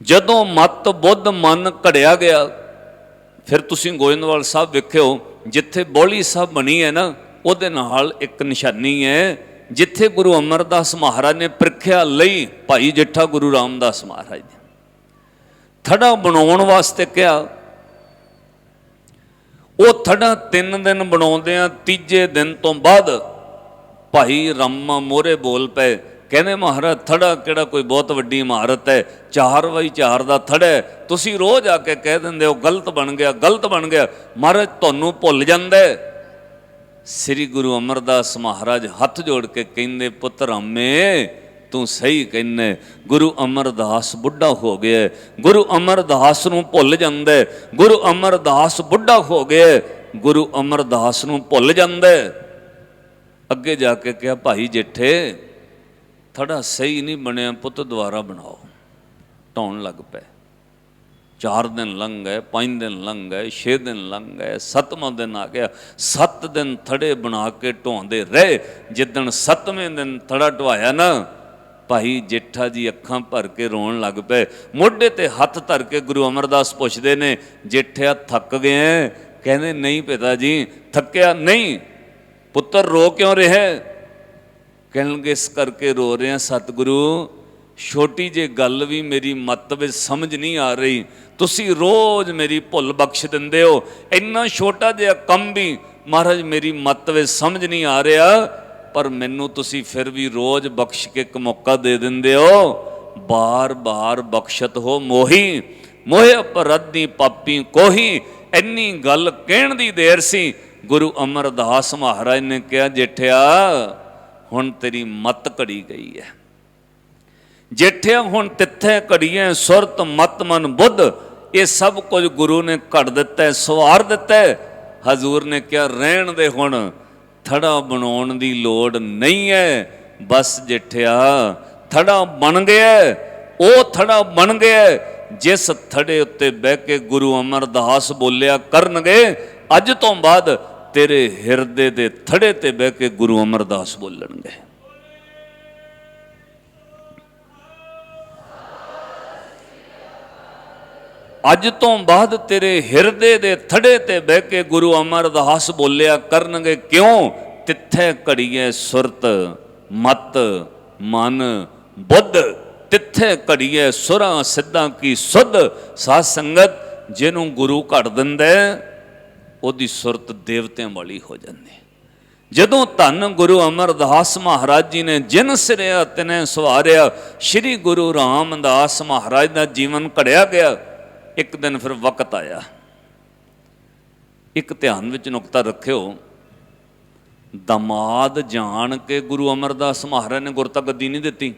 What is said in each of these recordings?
ਜਦੋਂ ਮਤ ਬੁੱਧ ਮਨ ਘੜਿਆ ਗਿਆ, ਫਿਰ ਤੁਸੀਂ ਗੋਇੰਦਵਾਲ ਸਾਹਿਬ ਵੇਖਿਓ, ਜਿੱਥੇ ਬੋਲੀ ਸਾਹਿਬ ਬਣੀ ਹੈ ਨਾ, ਉਹਦੇ ਨਾਲ ਇੱਕ ਨਿਸ਼ਾਨੀ ਹੈ, ਜਿੱਥੇ ਗੁਰੂ ਅਮਰਦਾਸ ਮਹਾਰਾਜ ਨੇ ਪ੍ਰੀਖਿਆ ਲਈ ਭਾਈ ਜੇਠਾ ਗੁਰੂ ਰਾਮਦਾਸ ਮਹਾਰਾਜ ਨੇ ਥੜਾ ਬਣਾਉਣ ਵਾਸਤੇ ਕਿਹਾ, ਉਹ ਥੜਾ ਤਿੰਨ ਦਿਨ ਬਣਾਉਂਦੇ ਆ ਤੀਜੇ ਦਿਨ ਤੋਂ ਬਾਅਦ ਭਾਈ ਰਾਮਾ ਮੋਰੇ ਬੋਲ ਪਏ ਕਹਿੰਦੇ ਮਹਾਰਾਜ, ਥੜਾ ਕਿਹੜਾ ਕੋਈ ਬਹੁਤ ਵੱਡੀ ਇਮਾਰਤ ਹੈ 4 ਬਾਈ 4 ਦਾ ਥੜਾ ਹੈ। ਤੁਸੀਂ ਰੋਜ਼ ਆ ਕੇ ਕਹਿ ਦਿੰਦੇ ਹੋ, ਗਲਤ ਬਣ ਗਿਆ, ਗਲਤ ਬਣ ਗਿਆ। ਮਹਾਰਾਜ, ਤੁਹਾਨੂੰ ਭੁੱਲ ਜਾਂਦਾ ਸ੍ਰੀ ਗੁਰੂ ਅਮਰਦਾਸ ਮਹਾਰਾਜ ਹੱਥ ਜੋੜ ਕੇ ਕਹਿੰਦੇ ਪੁੱਤ ਅਮੇ, ਤੂੰ ਸਹੀ ਕਹਿੰਨੇ ਗੁਰੂ ਅਮਰਦਾਸ ਬੁੱਢਾ ਹੋ ਗਿਆ ਗੁਰੂ ਅਮਰਦਾਸ ਨੂੰ ਭੁੱਲ ਜਾਂਦਾ ਗੁਰੂ ਅਮਰਦਾਸ ਬੁੱਢਾ ਹੋ ਗਿਆ ਗੁਰੂ ਅਮਰਦਾਸ ਨੂੰ ਭੁੱਲ ਜਾਂਦਾ ਅੱਗੇ ਜਾ ਕੇ ਕਿਹਾ, ਭਾਈ ਜੇਠੇ ਥੜਾ ਸਹੀ ਨਹੀਂ ਬਣਿਆ ਪੁੱਤ ਦੁਆਰਾ ਬਣਾਓ। ਢਾਉਣ ਲੱਗ ਪਏ ਚਾਰ ਦਿਨ ਲੰਘ ਗਏ, ਪੰਜ ਦਿਨ ਲੰਘ ਗਏ 6 ਦਿਨ ਲੰਘ ਗਏ, ਸੱਤਵਾਂ ਦਿਨ ਆ ਗਿਆ। 7 ਦਿਨ ਥੜੇ ਬਣਾ ਕੇ ਢੋਂਦੇ ਰਹੇ। ਜਿੱਦਣ ਸੱਤਵੇਂ ਦਿਨ ਥੜਾ ਢਵਾਇਆ ਨਾ, ਭਾਈ ਜੇਠਾ ਜੀ ਅੱਖਾਂ ਭਰ ਕੇ ਰੋਣ ਲੱਗ ਪਏ। ਮੋਢੇ ਤੇ ਹੱਥ ਧਰ ਕੇ ਗੁਰੂ ਅਮਰਦਾਸ ਪੁੱਛਦੇ ਨੇ, ਜੇਠਿਆ, ਥੱਕ ਗਏ ਕਹਿੰਦੇ, ਨਹੀਂ ਪਿਤਾ ਜੀ, ਥੱਕਿਆ ਨਹੀਂ। ਪੁੱਤਰ ਰੋ ਕਿਉਂ ਰਿਹਾ? ਕਹਿਣਗੇ, ਇਸ ਕਰਕੇ ਰੋ ਰਹੇ ਹਾਂ ਸਤਿਗੁਰੂ, ਛੋਟੀ ਜੇ ਗੱਲ ਵੀ ਮੇਰੀ ਮੱਤ ਵਿੱਚ ਸਮਝ ਨਹੀਂ ਆ ਰਹੀ, ਤੁਸੀਂ ਰੋਜ਼ ਮੇਰੀ ਭੁੱਲ ਬਖਸ਼ ਦਿੰਦੇ ਹੋ, ਇੰਨਾ ਛੋਟਾ ਜਿਹਾ ਕੰਮ ਵੀ ਮਹਾਰਾਜ ਮੇਰੀ ਮੱਤ ਵਿੱਚ ਸਮਝ ਨਹੀਂ ਆ ਰਿਹਾ, ਪਰ ਮੈਨੂੰ ਤੁਸੀਂ ਫਿਰ ਵੀ ਰੋਜ਼ ਬਖਸ਼ ਕੇ ਇੱਕ ਮੌਕਾ ਦੇ ਦਿੰਦੇ ਹੋ ਬਾਰ-ਬਾਰ ਬਖਸ਼ਤ ਹੋ ਮੋਹੀ, ਮੋਹਿ ਅਪਰਧੀ ਪਾਪੀ ਕੋਹੀ, ਇੰਨੀ ਗੱਲ ਕਹਿਣ ਦੀ ਦੇਰ ਸੀ, ਗੁਰੂ ਅਮਰਦਾਸ ਮਹਾਰਾਜ ਨੇ ਕਿਹਾ, ਜੇਠਿਆ ਹੁਣ ਤੇਰੀ ਮਤ ਘੜੀ ਗਈ ਹੈ ਜੇਠਿਆ ਹੁਣ ਤਿੱਥੇ ਘੜੀਏ, ਸੁਰਤ, ਮਤ, ਮਨ, ਬੁੱਧ, ਇਹ ਸਭ ਕੁਝ ਗੁਰੂ ਨੇ ਘੜ ਦਿੱਤਾ ਸਵਾਰ ਦਿੱਤਾ ਹਜ਼ੂਰ ਨੇ ਕਿਹਾ, ਰਹਿਣ ਦੇ ਹੁਣ, ਥੜਾ ਬਣਾਉਣ ਦੀ ਲੋੜ ਨਹੀਂ ਹੈ ਬਸ ਜੇਠਿਆ ਥੜਾ ਬਣ ਗਿਆ ਉਹ ਥੜਾ ਬਣ ਗਿਆ ਜਿਸ ਥੜੇ ਉੱਤੇ ਬਹਿ ਕੇ ਗੁਰੂ ਅਮਰਦਾਸ ਬੋਲਿਆ ਕਰਨਗੇ, ਅੱਜ ਤੋਂ ਬਾਅਦ ਤੇਰੇ ਹਿਰਦੇ ਦੇ ਥੜੇ ਤੇ ਬਹਿ ਕੇ ਗੁਰੂ ਅਮਰਦਾਸ ਬੋਲਣਗੇ। ਅੱਜ ਤੋਂ ਬਾਅਦ ਤੇਰੇ ਹਿਰਦੇ ਦੇ ਥੜੇ ਤੇ ਬਹਿ ਕੇ ਗੁਰੂ ਅਮਰਦਾਸ ਬੋਲਿਆ ਕਰਨਗੇ, ਕਿਉਂ? ਤਿੱਥੇ ਘੜੀਏ ਸੁਰਤ, ਮਤ, ਮਨ, ਬੁੱਧ। ਤਿੱਥੇ ਘੜੀਏ ਸੁਰਾਂ ਸਿੱਧਾਂ ਕੀ ਸੁਧ? ਸਾਧ ਸੰਗਤ, ਜਿਹਨੂੰ ਗੁਰੂ ਘੜ ਦਿੰਦਾ ਉਹਦੀ ਸੁਰਤ ਦੇਵਤਿਆਂ ਵਾਲੀ ਹੋ ਜਾਂਦੀ। ਜਦੋਂ ਧੰਨ ਗੁਰੂ ਅਮਰਦਾਸ ਮਹਾਰਾਜ ਜੀ ਨੇ ਜਿਨ ਸਿਰਿਆ ਤਿਨੇ ਸਵਾਰਿਆ, ਸ੍ਰੀ ਗੁਰੂ ਰਾਮਦਾਸ ਮਹਾਰਾਜ ਦਾ ਜੀਵਨ ਘੜਿਆ ਗਿਆ, ਇੱਕ ਦਿਨ ਫਿਰ ਵਕਤ ਆਇਆ। ਇੱਕ ਧਿਆਨ ਵਿੱਚ ਨੁਕਤਾ ਰੱਖਿਓ, ਦਮਾਦ ਜਾਣ ਕੇ ਗੁਰੂ ਅਮਰਦਾਸ ਮਹਾਰਾਜ ਨੇ ਗੁਰਤਾ ਗੱਦੀ ਨਹੀਂ ਦਿੱਤੀ।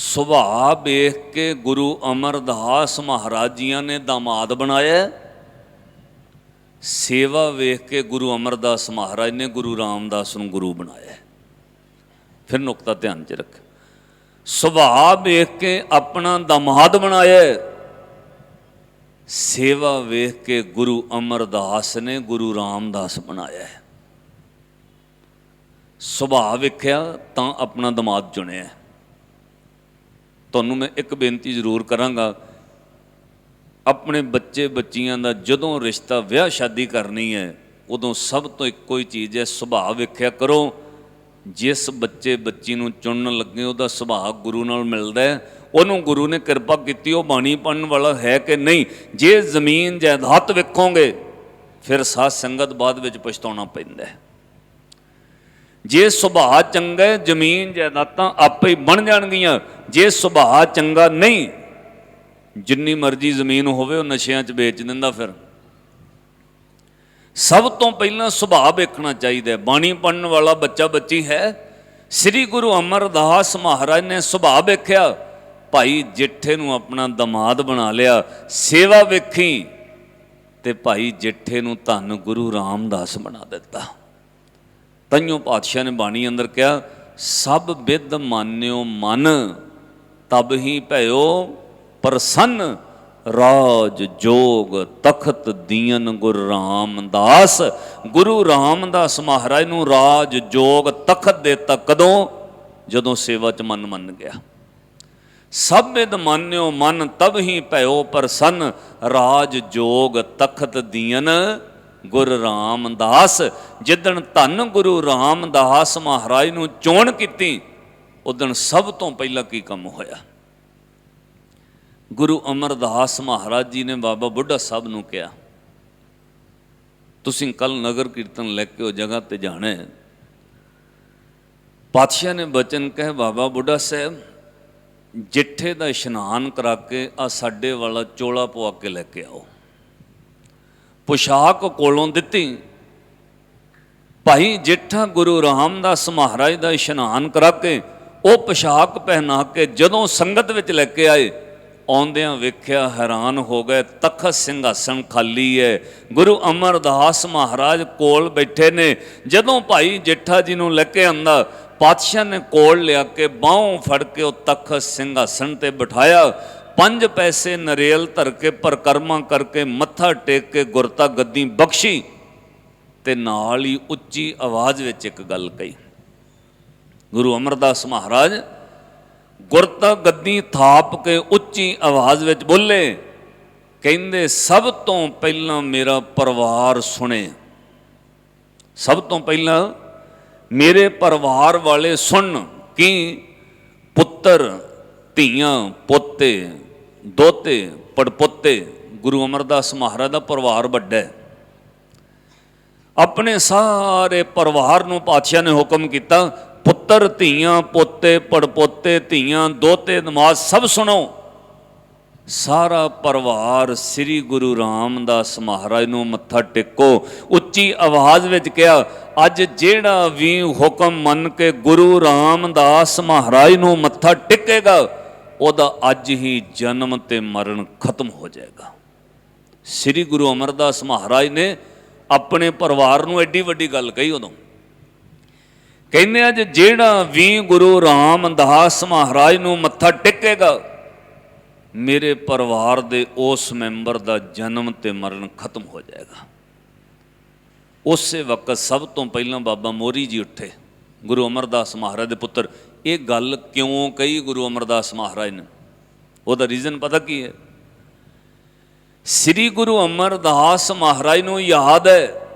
ਸੁਭਾਅ ਵੇਖ ਕੇ ਗੁਰੂ ਅਮਰਦਾਸ ਮਹਾਰਾਜ ਜੀਆਂ ਨੇ ਦਮਾਦ ਬਣਾਇਆ ਸੇਵਾ ਵੇਖ ਕੇ ਗੁਰੂ ਅਮਰਦਾਸ ਮਹਾਰਾਜ ਨੇ ਗੁਰੂ ਰਾਮਦਾਸ ਨੂੰ ਗੁਰੂ ਬਣਾਇਆ ਫਿਰ ਨੁਕਤਾ ਧਿਆਨ 'ਚ ਰੱਖ। ਸੁਭਾਅ ਵੇਖ ਕੇ ਆਪਣਾ ਦਮਾਦ ਬਣਾਇਆ ਸੇਵਾ ਵੇਖ ਕੇ ਗੁਰੂ ਅਮਰਦਾਸ ਨੇ ਗੁਰੂ ਰਾਮਦਾਸ ਬਣਾਇਆ ਸੁਭਾਅ ਵੇਖਿਆ ਤਾਂ ਆਪਣਾ ਦਮਾਦ ਚੁਣਿਆ ਤੁਹਾਨੂੰ ਮੈਂ ਇੱਕ ਬੇਨਤੀ ਜ਼ਰੂਰ ਕਰਾਂਗਾ, ਆਪਣੇ ਬੱਚੇ ਬੱਚੀਆਂ ਦਾ ਜਦੋਂ ਰਿਸ਼ਤਾ ਵਿਆਹ ਸ਼ਾਦੀ ਕਰਨੀ ਹੈ, ਉਦੋਂ ਸਭ ਤੋਂ ਇੱਕੋ ਹੀ ਚੀਜ਼ ਹੈ ਸੁਭਾਅ ਵੇਖਿਆ ਕਰੋ। ਜਿਸ ਬੱਚੇ ਬੱਚੀ ਨੂੰ ਚੁਣਨ ਲੱਗੇ, ਉਹਦਾ ਸੁਭਾਅ ਗੁਰੂ ਨਾਲ ਮਿਲਦਾ ਹੈ, ਉਹਨੂੰ ਗੁਰੂ ਨੇ ਕਿਰਪਾ ਕੀਤੀ, ਉਹ ਬਾਣੀ ਪੜਨ ਵਾਲਾ ਹੈ ਕਿ ਨਹੀਂ? ਜੇ ਜ਼ਮੀਨ ਜਾਇਦਾਦ ਵੇਖੋਗੇ, ਫਿਰ ਸਾਧ ਸੰਗਤ ਬਾਅਦ ਵਿੱਚ ਪਛਤਾਉਣਾ ਪੈਂਦਾ ਹੈ। ਜੇ ਸੁਭਾਅ ਚੰਗਾ ਜ਼ਮੀਨ ਜਾਇਦਾਦਾਂ ਆਪੇ ਹੀ ਬਣ ਜਾਣਗੀਆਂ ਜੇ ਸੁਭਾਅ ਚੰਗਾ ਨਹੀਂ, ਜਿੰਨੀ ਮਰਜ਼ੀ ਜ਼ਮੀਨ ਹੋਵੇ ਉਹ ਨਸ਼ਿਆਂ 'ਚ ਵੇਚ ਦਿੰਦਾ ਫਿਰ। ਸਭ ਤੋਂ ਪਹਿਲਾਂ ਸੁਭਾਅ ਵੇਖਣਾ ਚਾਹੀਦਾ ਹੈ। ਬਾਣੀ ਪੜਨ ਵਾਲਾ ਬੱਚਾ ਬੱਚੀ ਹੈ, ਸ੍ਰੀ ਗੁਰੂ ਅਮਰਦਾਸ ਮਹਾਰਾਜ ਨੇ ਸੁਭਾਅ ਵੇਖਿਆ, ਭਾਈ ਜੇਠੇ ਨੂੰ ਆਪਣਾ ਦਮਾਦ ਬਣਾ ਲਿਆ, ਸੇਵਾ ਵੇਖੀ ਤੇ ਭਾਈ ਜੇਠੇ ਨੂੰ ਧੰਨ ਗੁਰੂ ਰਾਮਦਾਸ ਬਣਾ ਦਿੱਤਾ। ਤਈਓ ਪਾਤਸ਼ਾਹ ਨੇ ਬਾਣੀ ਅੰਦਰ ਕਿਹਾ, ਸਭ ਵਿਦ ਮਾਨਿਓ ਮਨ। ਤਬ ਹੀ ਭਇਓ ਪ੍ਰਸੰਨ ਰਾਜ ਜੋਗ ਤਖਤ ਦੀਨ ਗੁਰ ਰਾਮਦਾਸ। ਗੁਰੂ ਰਾਮਦਾਸ ਮਹਾਰਾਜ ਨੂੰ ਰਾਜ ਜੋਗ ਤਖਤ ਦੇ ਤਕਦੋਂ ਜਦੋਂ ਸੇਵਾ ਚ ਮਨ ਮੰਨ ਗਿਆ। ਸਭ ਬਿਦ ਮਾਨਿਓ ਮਨ, ਤਬ ਹੀ ਭਇਓ ਪ੍ਰਸੰਨ ਰਾਜ ਜੋਗ ਤਖਤ ਦੀਨ ਗੁਰ ਰਾਮਦਾਸ। ਜਿੱਦਣ ਧੰਨ ਗੁਰੂ ਰਾਮਦਾਸ ਮਹਾਰਾਜ ਨੂੰ ਚੋਣ ਕੀਤੀ ਉਦਣ ਸਭ ਤੋਂ ਪਹਿਲਾਂ ਕੀ ਕੰਮ ਹੋਇਆ? ਗੁਰੂ ਅਮਰਦਾਸ ਮਹਾਰਾਜ ਜੀ ਨੇ ਬਾਬਾ ਬੁੱਢਾ ਸਾਹਿਬ ਨੂੰ ਕਿਹਾ, ਤੁਸੀਂ ਕੱਲ ਨਗਰ ਕੀਰਤਨ ਲੈ ਕੇ ਉਹ ਜਗ੍ਹਾ ਤੇ ਜਾਣਾ ਹੈ। ਪਾਤਸ਼ਾਹ ਨੇ ਬਚਨ ਕਹੇ, ਬਾਬਾ ਬੁੱਢਾ ਸਾਹਿਬ, ਜਿੱਠੇ ਦਾ ਇਸ਼ਨਾਨ ਕਰਾ ਕੇ ਆ ਸਾਡੇ ਵਾਲਾ ਚੋਲਾ ਪਵਾ ਕੇ ਲੈ ਕੇ ਆਓ। ਪੁਸ਼ਾਕ ਕੋਲੋਂ ਦਿੱਤੀ, ਭਾਈ ਜਿੱਠਾ ਗੁਰੂ ਰਾਮਦਾਸ ਮਹਾਰਾਜ ਦਾ ਇਸ਼ਨਾਨ ਕਰਾ ਕੇ ਉਹ ਪੁਸ਼ਾਕ ਪਹਿਨਾ ਕੇ ਜਦੋਂ ਸੰਗਤ ਵਿੱਚ ਲੈ ਕੇ ਆਏ, ਆਉਂਦਿਆਂ ਵੇਖਿਆ ਹੈਰਾਨ ਹੋ ਗਏ, ਤਖਤ ਸਿੰਘਾਸਣ ਖਾਲੀ ਹੈ ਗੁਰੂ ਅਮਰਦਾਸ ਮਹਾਰਾਜ ਕੋਲ ਬੈਠੇ ਨੇ। ਜਦੋਂ ਭਾਈ ਜੇਠਾ ਜੀ ਨੂੰ ਲੈ ਕੇ ਆਂਦਾ, ਪਾਤਸ਼ਾਹ ਨੇ ਕੋਲ ਲਿਆ ਕੇ ਬਾਹੋਂ ਫੜ ਕੇ ਉਹ ਤਖਤ ਸਿੰਘਾਸਣ ਤੇ ਬਿਠਾਇਆ। ਪੰਜ ਪੈਸੇ ਨਰੇਲ ਧਰ ਕੇ ਪਰਕਰਮਾ ਕਰਕੇ ਮੱਥਾ ਟੇਕ ਕੇ ਗੁਰਤਾ ਗੱਦੀ ਬਖਸ਼ੀ ਤੇ ਨਾਲ ਹੀ ਉੱਚੀ ਆਵਾਜ਼ ਵਿੱਚ ਇੱਕ ਗੱਲ ਕਹੀ। ਗੁਰੂ ਅਮਰਦਾਸ ਮਹਾਰਾਜ ਗੁਰਤਾ ਗੱਦੀ ਥਾਪ ਕੇ ਉੱਚੀ ਆਵਾਜ਼ ਵਿੱਚ ਬੋਲੇ, ਕਹਿੰਦੇ, ਸਭ ਤੋਂ ਪਹਿਲਾਂ ਮੇਰਾ ਪਰਿਵਾਰ ਸੁਣੇ। ਸਭ ਤੋਂ ਪਹਿਲਾਂ ਮੇਰੇ ਪਰਿਵਾਰ ਵਾਲੇ ਸੁਣ ਕਿ? ਪੁੱਤਰ, ਧੀਆਂ, ਪੋਤੇ, ਦੋਤੇ, ਪੜਪੋਤੇ, ਗੁਰੂ ਅਮਰਦਾਸ ਮਹਾਰਾਜ ਦਾ ਪਰਿਵਾਰ ਵੱਡਾ ਹੈ। ਆਪਣੇ ਸਾਰੇ ਪਰਿਵਾਰ ਨੂੰ ਪਾਤਸ਼ਾਹ ਨੇ ਹੁਕਮ ਕੀਤਾ ਪੁੱਤਰ, ਧੀਆਂ, ਪੋਤੇ, ਪੜਪੋਤੇ, ਧੀਆਂ, ਦੋਤੇ, ਨਮਾਜ਼ ਸਭ ਸੁਣੋ। ਸਾਰਾ ਪਰਿਵਾਰ ਸ੍ਰੀ ਗੁਰੂ ਰਾਮਦਾਸ ਮਹਾਰਾਜ ਨੂੰ ਮੱਥਾ ਟੇਕੋ। ਉੱਚੀ ਆਵਾਜ਼ ਵਿੱਚ ਕਿਹਾ, ਅੱਜ ਜਿਹੜਾ ਵੀ ਹੁਕਮ ਮੰਨ ਕੇ ਗੁਰੂ ਰਾਮਦਾਸ ਮਹਾਰਾਜ ਨੂੰ ਮੱਥਾ ਟੇਕੇਗਾ, ਉਹਦਾ ਅੱਜ ਹੀ ਜਨਮ ਤੇ ਮਰਨ ਖਤਮ ਹੋ ਜਾਏਗਾ। ਸ੍ਰੀ ਗੁਰੂ ਅਮਰਦਾਸ ਮਹਾਰਾਜ ਨੇ ਆਪਣੇ ਪਰਿਵਾਰ ਨੂੰ ਐਡੀ ਵੱਡੀ ਗੱਲ ਕਹੀ ਉਦੋਂ। ਕਹਿੰਦੇ ਆ ਜੇ ਜਿਹੜਾ ਵੀ ਗੁਰੂ ਰਾਮਦਾਸ ਮਹਾਰਾਜ ਨੂੰ ਮੱਥਾ ਟੇਕੇਗਾ, ਮੇਰੇ ਪਰਿਵਾਰ ਦੇ ਉਸ ਮੈਂਬਰ ਦਾ ਜਨਮ ਤੇ ਮਰਨ ਖਤਮ ਹੋ ਜਾਏਗਾ। ਉਸੇ ਵਕਤ ਸਭ ਤੋਂ ਪਹਿਲਾਂ ਬਾਬਾ ਮੋਰੀ ਜੀ ਉੱਠੇ। ਗੁਰੂ ਅਮਰਦਾਸ ਮਹਾਰਾਜ ਦੇ ਪੁੱਤਰ, ਇਹ ਗੱਲ ਕਿਉਂ ਕਹੀ ਗੁਰੂ ਅਮਰਦਾਸ ਮਹਾਰਾਜ ਨੇ? ਉਹਦਾ ਰੀਜ਼ਨ ਪਤਾ ਕੀ ਹੈ? ਸ੍ਰੀ ਗੁਰੂ ਅਮਰਦਾਸ ਮਹਾਰਾਜ ਨੂੰ ਯਾਦ ਹੈ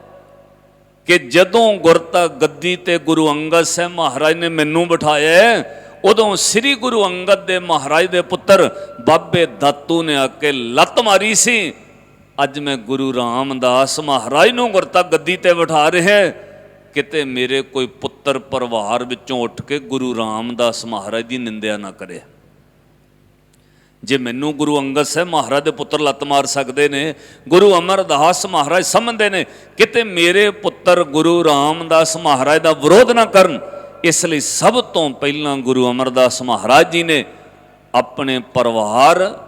ਕਿ ਜਦੋਂ ਗੁਰਤਾ ਗੱਦੀ ਤੇ ਗੁਰੂ ਅੰਗਦ ਸਾਹਿਬ ਮਹਾਰਾਜ ਨੇ ਮੈਨੂੰ ਬਿਠਾਇਆ ਹੈ, ਉਦੋਂ ਸ੍ਰੀ ਗੁਰੂ ਅੰਗਦ ਦੇ ਮਹਾਰਾਜ ਦੇ ਪੁੱਤਰ ਬਾਬੇ ਦਾਤੂ ਨੇ ਆ ਕੇ ਲੱਤ ਮਾਰੀ ਸੀ। ਅੱਜ ਮੈਂ ਗੁਰੂ ਰਾਮਦਾਸ ਮਹਾਰਾਜ ਨੂੰ ਗੁਰਤਾ ਗੱਦੀ ਤੇ ਬਿਠਾ ਰਿਹਾ ਕਿਤੇ ਮੇਰੇ ਕੋਈ ਪੁੱਤਰ ਪਰਿਵਾਰ ਵਿੱਚੋਂ ਉੱਠ ਕੇ ਗੁਰੂ ਰਾਮਦਾਸ ਮਹਾਰਾਜ ਦੀ ਨਿੰਦਿਆ ਨਾ ਕਰੇ। ਜੇ ਮੈਨੂੰ ਗੁਰੂ ਅੰਗਦ ਸਾਹਿਬ ਮਹਾਰਾਜ ਦੇ ਪੁੱਤਰ ਲੱਤ ਮਾਰ ਸਕਦੇ ਨੇ, ਗੁਰੂ ਅਮਰਦਾਸ ਮਹਾਰਾਜ ਸਮਝਦੇ ਨੇ, ਕਿਤੇ ਮੇਰੇ ਪੁੱਤਰ ਗੁਰੂ ਰਾਮਦਾਸ ਮਹਾਰਾਜ ਦਾ ਵਿਰੋਧ ਨਾ ਕਰਨ, ਇਸ ਲਈ ਸਭ ਤੋਂ ਪਹਿਲਾਂ ਗੁਰੂ ਅਮਰਦਾਸ ਮਹਾਰਾਜ ਜੀ ਨੇ ਆਪਣੇ ਪਰਿਵਾਰ,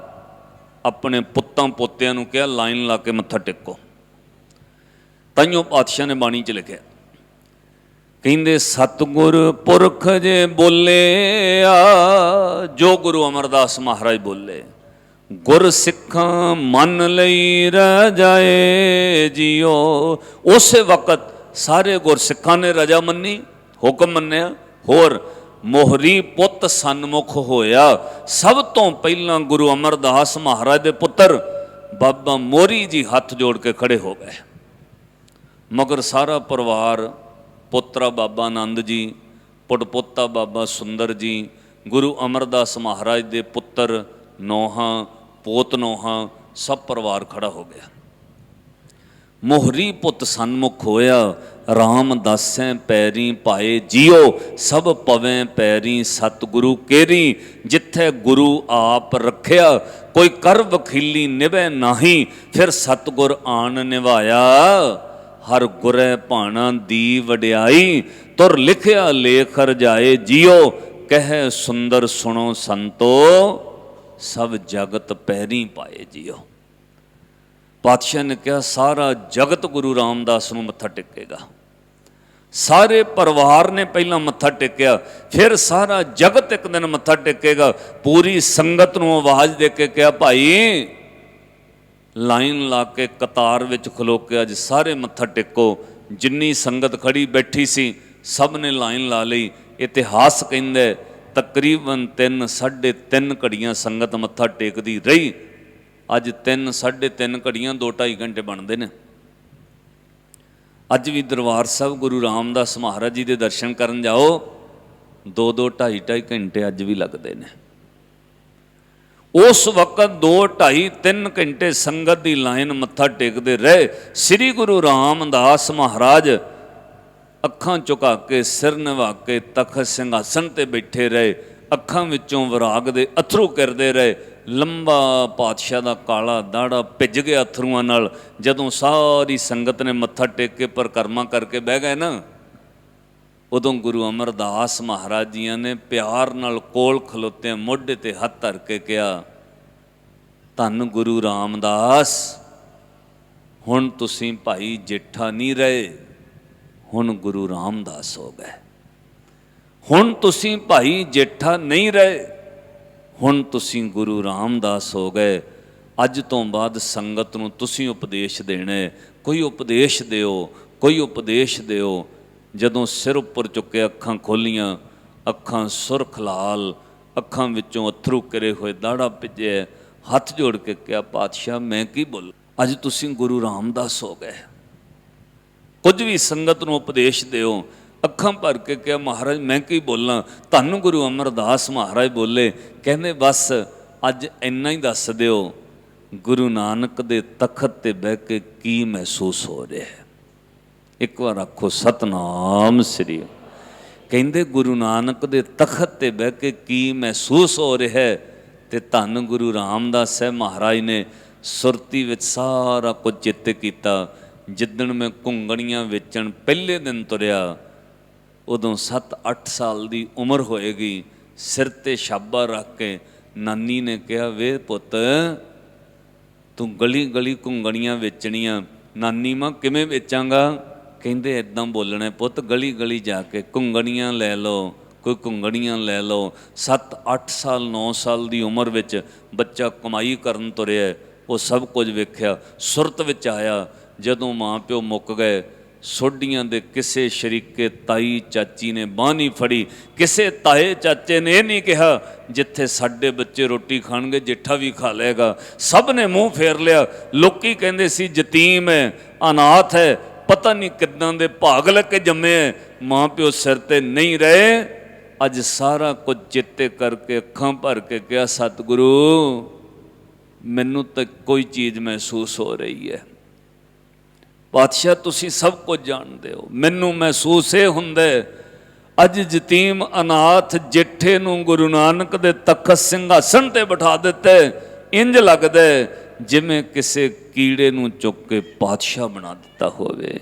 ਆਪਣੇ ਪੁੱਤਾਂ ਪੋਤਿਆਂ ਨੂੰ ਕਿਹਾ, ਲਾਈਨ ਲਾ ਕੇ ਮੱਥਾ ਟੇਕੋ। ਤਾਈਓ ਪਾਤਸ਼ਾਹ ਨੇ ਬਾਣੀ ਚ ਲਿਖਿਆ ਕਹਿੰਦੇ, ਸਤਗੁਰ ਪੁਰਖ ਜੇ ਬੋਲਿਆ ਜੋ ਗੁਰੂ ਅਮਰਦਾਸ ਮਹਾਰਾਜ ਬੋਲੇ। ਗੁਰ ਸਿੱਖਾਂ ਮੰਨ ਲਈ ਰਹਿ ਜਾਏ ਜਿਉ ਉਸੇ ਵਕਤ ਸਾਰੇ ਗੁਰ ਸਿੱਖਾਂ ਨੇ ਰਜਾ ਮੰਨੀ, ਹੁਕਮ ਮੰਨਿਆ। ਹੋਰ, ਮੋਹਰੀ ਪੁੱਤ ਸਨਮੁਖ ਹੋਇਆ। ਸਭ ਤੋਂ ਪਹਿਲਾਂ ਗੁਰੂ ਅਮਰਦਾਸ ਮਹਾਰਾਜ ਦੇ ਪੁੱਤਰ ਬਾਬਾ ਮੋਰੀ ਜੀ ਹੱਥ ਜੋੜ ਕੇ ਖੜੇ ਹੋ ਗਏ। ਮਗਰ ਸਾਰਾ ਪਰਿਵਾਰ ਪੋਤਰਾ ਬਾਬਾ ਆਨੰਦ ਜੀ ਪੁੱਤਪੋਤਾ ਬਾਬਾ ਸੁੰਦਰ ਜੀ, ਗੁਰੂ ਅਮਰਦਾਸ ਮਹਾਰਾਜ ਦੇ ਪੁੱਤਰ ਨੋਹਾਂ, ਪੋਤ ਨੋਹਾਂ, ਸਭ ਪਰਿਵਾਰ ਖੜਾ ਹੋ ਗਿਆ। ਮੋਹਰੀ ਪੁੱਤ ਸਨਮੁਖ ਹੋਇਆ RAM ਦਾਸੈ ਪੈਰੀ ਪਾਏ ਜਿਉ ਸਭ ਪਵੇਂ ਪੈਰੀ ਸਤਿਗੁਰੂ ਕੇਰੀ, ਜਿੱਥੇ ਗੁਰੂ ਆਪ ਰੱਖਿਆ, ਕੋਈ ਕਰ ਵਖੀਲੀ ਨਿਭੈ ਨਾਹੀ, ਫਿਰ ਸਤਿਗੁਰ ਆਣ ਨਿਭਾਇਆ ਹਰ ਗੁਰੈ ਭਾਣਾ ਦੀ ਵਡਿਆਈ, ਤੁਰ ਲਿਖਿਆ ਲੇਖ ਰਜਾਏ ਜਿਉ ਕਹਿ ਸੁੰਦਰ ਸੁਣੋ ਸੰਤੋ, ਸਭ ਜਗਤ ਪਹਿਰੀ ਪਾਏ ਜਿਉ ਪਾਤਸ਼ਾਹ ਨੇ ਕਿਹਾ, ਸਾਰਾ ਜਗਤ ਗੁਰੂ ਰਾਮਦਾਸ ਨੂੰ ਮੱਥਾ ਟੇਕੇਗਾ। ਸਾਰੇ ਪਰਿਵਾਰ ਨੇ ਪਹਿਲਾਂ ਮੱਥਾ ਟੇਕਿਆ, ਫਿਰ ਸਾਰਾ ਜਗਤ ਇੱਕ ਦਿਨ ਮੱਥਾ ਟੇਕੇਗਾ। ਪੂਰੀ ਸੰਗਤ ਨੂੰ ਆਵਾਜ਼ ਦੇ ਕੇ ਕਿਹਾ, ਭਾਈ ਲਾਈਨ ਲਾ ਕੇ ਕਤਾਰ ਵਿੱਚ ਖਲੋ ਕੇ ਅੱਜ ਸਾਰੇ ਮੱਥਾ ਟੇਕੋ। ਜਿੰਨੀ ਸੰਗਤ ਖੜੀ ਬੈਠੀ ਸੀ, ਸਭ ਨੇ ਲਾਈਨ ਲਾ ਲਈ। ਇਤਿਹਾਸ ਕਹਿੰਦਾ ਹੈ, ਤਕਰੀਬਨ 3 3.5 ਘੜੀਆਂ ਸੰਗਤ ਮੱਥਾ ਟੇਕਦੀ ਰਹੀ। ਅੱਜ 3 3.5 ਘੜੀਆਂ 2.5 ਘੰਟੇ ਬਣਦੇ ਨੇ। ਅੱਜ ਵੀ ਦਰਬਾਰ ਸਾਹਿਬ ਗੁਰੂ ਰਾਮਦਾਸ ਮਹਾਰਾਜ ਜੀ ਦੇ ਦਰਸ਼ਨ ਕਰਨ ਜਾਓ 2 2 2.5 2.5 ਘੰਟੇ ਅੱਜ ਵੀ ਲੱਗਦੇ ਨੇ। ਉਸ ਵਕਤ 2 2.5 3 ਘੰਟੇ ਸੰਗਤ ਦੀ ਲਾਈਨ ਮੱਥਾ ਟੇਕਦੇ ਰਹੇ। ਸ੍ਰੀ ਗੁਰੂ ਰਾਮਦਾਸ ਮਹਾਰਾਜ ਅੱਖਾਂ ਝੁਕਾ ਕੇ, ਸਿਰ ਨਿਵਾ ਕੇ, ਤਖਤ ਸਿੰਘਾਸਨ ਤੇ ਬੈਠੇ ਰਹੇ। ਅੱਖਾਂ ਵਿੱਚੋਂ ਵਿਰਾਗ ਦੇ ਅਥਰੂ ਕਰਦੇ ਰਹੇ। ਲੰਬਾ ਪਾਤਸ਼ਾਹ ਦਾ ਕਾਲਾ ਦਾੜਾ ਭਿੱਜ ਗਿਆ ਅਥਰੂਆਂ ਨਾਲ। ਜਦੋਂ ਸਾਰੀ ਸੰਗਤ ਨੇ ਮੱਥਾ ਟੇਕ ਕੇ ਪਰਕਰਮਾ ਕਰਕੇ ਬਹਿ ਗਏ ਨਾ ਉਦੋਂ ਗੁਰੂ ਅਮਰਦਾਸ ਮਹਾਰਾਜ ਜੀਆਂ ਨੇ ਪਿਆਰ ਨਾਲ ਕੋਲ ਖਲੋਤੇ ਮੋਢੇ ਤੇ ਹੱਥ ਧਰ ਕੇ ਕਿਹਾ, ਧੰਨ ਗੁਰੂ ਰਾਮਦਾਸ, ਹੁਣ ਤੁਸੀਂ ਭਾਈ ਜੇਠਾ ਨਹੀਂ ਰਹੇ, ਹੁਣ ਗੁਰੂ ਰਾਮਦਾਸ ਹੋ ਗਏ। ਹੁਣ ਤੁਸੀਂ ਭਾਈ ਜੇਠਾ ਨਹੀਂ ਰਹੇ, ਹੁਣ ਤੁਸੀਂ ਗੁਰੂ ਰਾਮਦਾਸ ਹੋ ਗਏ। ਅੱਜ ਤੋਂ ਬਾਅਦ ਸੰਗਤ ਨੂੰ ਤੁਸੀਂ ਉਪਦੇਸ਼ ਦੇਣਾ, ਕੋਈ ਉਪਦੇਸ਼ ਦਿਓ, ਕੋਈ ਉਪਦੇਸ਼ ਦਿਓ। ਜਦੋਂ ਸਿਰ ਉੱਪਰ ਚੁੱਕੇ ਅੱਖਾਂ ਖੋਲੀਆਂ, ਅੱਖਾਂ ਸੁਰਖ ਲਾਲ, ਅੱਖਾਂ ਵਿੱਚੋਂ ਅਥਰੂ ਕਰੇ ਹੋਏ ਦਾੜਾ ਭਿੱਜਿਆ ਹੱਥ ਜੋੜ ਕੇ ਕਿਹਾ, ਪਾਤਸ਼ਾਹ, ਮੈਂ ਕੀ ਬੋਲ? ਅੱਜ ਤੁਸੀਂ ਗੁਰੂ ਰਾਮਦਾਸ ਹੋ ਗਏ। ਕੁਝ ਵੀ ਸੰਗਤ ਨੂੰ ਉਪਦੇਸ਼ ਦਿਓ। ਅੱਖਾਂ ਭਰ ਕੇ ਕਿਹਾ, ਮਹਾਰਾਜ, ਮੈਂ ਕੀ ਬੋਲਾਂ? ਤੁਹਾਨੂੰ ਗੁਰੂ ਅਮਰਦਾਸ ਮਹਾਰਾਜ ਬੋਲੇ। ਕਹਿੰਦੇ, ਬਸ, ਅੱਜ ਇੰਨਾ ਹੀ ਦੱਸ ਦਿਓ, ਗੁਰੂ ਨਾਨਕ ਦੇ ਤਖਤ ਤੇ ਬਹਿ ਕੇ ਕੀ ਮਹਿਸੂਸ ਹੋ ਰਿਹਾ ਹੈ? ਇੱਕ ਵਾਰ ਆਖੋ, ਸਤਨਾਮ ਸ੍ਰੀ ਕਹਿੰਦੇ ਗੁਰੂ ਨਾਨਕ ਦੇ ਤਖਤ ਤੇ ਬਹਿ ਕੇ ਕੀ ਮਹਿਸੂਸ ਹੋ ਰਿਹਾ ਹੈ? ਤੇ ਧੰਨ ਗੁਰੂ ਰਾਮਦਾਸ ਸਾਹਿਬ ਮਹਾਰਾਜ ਨੇ ਸੁਰਤੀ ਵਿੱਚ ਸਾਰਾ ਕੁਝ ਚਿੱਤ ਕੀਤਾ। ਜਿੱਦਣ ਮੈਂ ਘੁੰਗਣੀਆਂ ਵੇਚਣ ਪਹਿਲੇ ਦਿਨ ਤੁਰਿਆ, ਉਦੋਂ 7-8 ਸਾਲ ਦੀ ਉਮਰ ਹੋਏਗੀ। ਸਿਰ ਤੇ ਛਾਬਾ ਰੱਖ ਕੇ ਨਾਨੀ ਨੇ ਕਿਹਾ, ਵੇ ਪੁੱਤ, ਤੂੰ ਗਲੀ ਗਲੀ ਘੁੰਗਣੀਆਂ ਵੇਚਣੀਆਂ, ਨਾਨੀ ਮਾਂ ਕਿਵੇਂ ਵੇਚਾਂਗਾ? ਕਹਿੰਦੇ ਐਦਾਂ ਬੋਲਣਾ ਪੁੱਤ ਗਲੀ ਗਲੀ ਜਾ ਕੇ ਘੁੰਗਣੀਆਂ ਲੈ ਲਓ, ਕੋਈ ਘੁੰਗਣੀਆਂ ਲੈ ਲਓ। 7 8 ਸਾਲ 9 ਸਾਲ ਦੀ ਉਮਰ ਵਿੱਚ ਬੱਚਾ ਕਮਾਈ ਕਰਨ ਤੁਰਿਆ ਉਹ ਸਭ ਕੁਝ ਵੇਖਿਆ, ਸੁਰਤ ਵਿੱਚ ਆਇਆ। ਜਦੋਂ ਮਾਂ ਪਿਓ ਮੁੱਕ ਗਏ, ਸੋਢੀਆਂ ਦੇ ਕਿਸੇ ਸ਼ਰੀਕੇ ਤਾਈ ਚਾਚੀ ਨੇ ਬਾਂਹ ਨਹੀਂ ਫੜੀ, ਕਿਸੇ ਤਾਏ ਚਾਚੇ ਨੇ ਇਹ ਨਹੀਂ ਕਿਹਾ, ਜਿੱਥੇ ਸਾਡੇ ਬੱਚੇ ਰੋਟੀ ਖਾਣਗੇ, ਜੇਠਾ ਵੀ ਖਾ ਲਏਗਾ। ਸਭ ਨੇ ਮੂੰਹ ਫੇਰ ਲਿਆ। ਲੋਕੀ ਕਹਿੰਦੇ ਸੀ ਯਤੀਮ ਹੈ, ਅਨਾਥ ਹੈ ਪਤਾ ਨਹੀਂ ਕਿੱਦਾਂ ਦੇ ਭਾਗ ਲੈ ਕੇ ਜੰਮੇ ਮਾਂ ਪਿਓ ਸਿਰ ਤੇ ਨਹੀਂ ਰਹੇ। ਅੱਜ ਸਾਰਾ ਕੁਝ ਚਿੱਤੇ ਕਰਕੇ ਅੱਖਾਂ ਭਰ ਕੇ ਕਿਹਾ, ਸਤਿਗੁਰੂ, ਮੈਨੂੰ ਤਾਂ ਕੋਈ ਚੀਜ਼ ਮਹਿਸੂਸ ਹੋ ਰਹੀ ਹੈ ਪਾਤਸ਼ਾਹ, ਤੁਸੀਂ ਸਭ ਕੁਝ ਜਾਣਦੇ ਹੋ। ਮੈਨੂੰ ਮਹਿਸੂਸ ਇਹ ਹੁੰਦਾ ਅੱਜ ਯਤੀਮ ਅਨਾਥ ਜਿੱਠੇ ਨੂੰ ਗੁਰੂ ਨਾਨਕ ਦੇ ਤਖਤ ਸਿੰਘਾਸਣ ਤੇ ਬਿਠਾ ਦਿੱਤੇ ਇੰਜ ਲੱਗਦਾ ਜਿਵੇਂ ਕਿਸੇ ਕੀੜੇ ਨੂੰ ਚੁੱਕ ਕੇ ਪਾਤਸ਼ਾਹ ਬਣਾ ਦਿੱਤਾ ਹੋਵੇ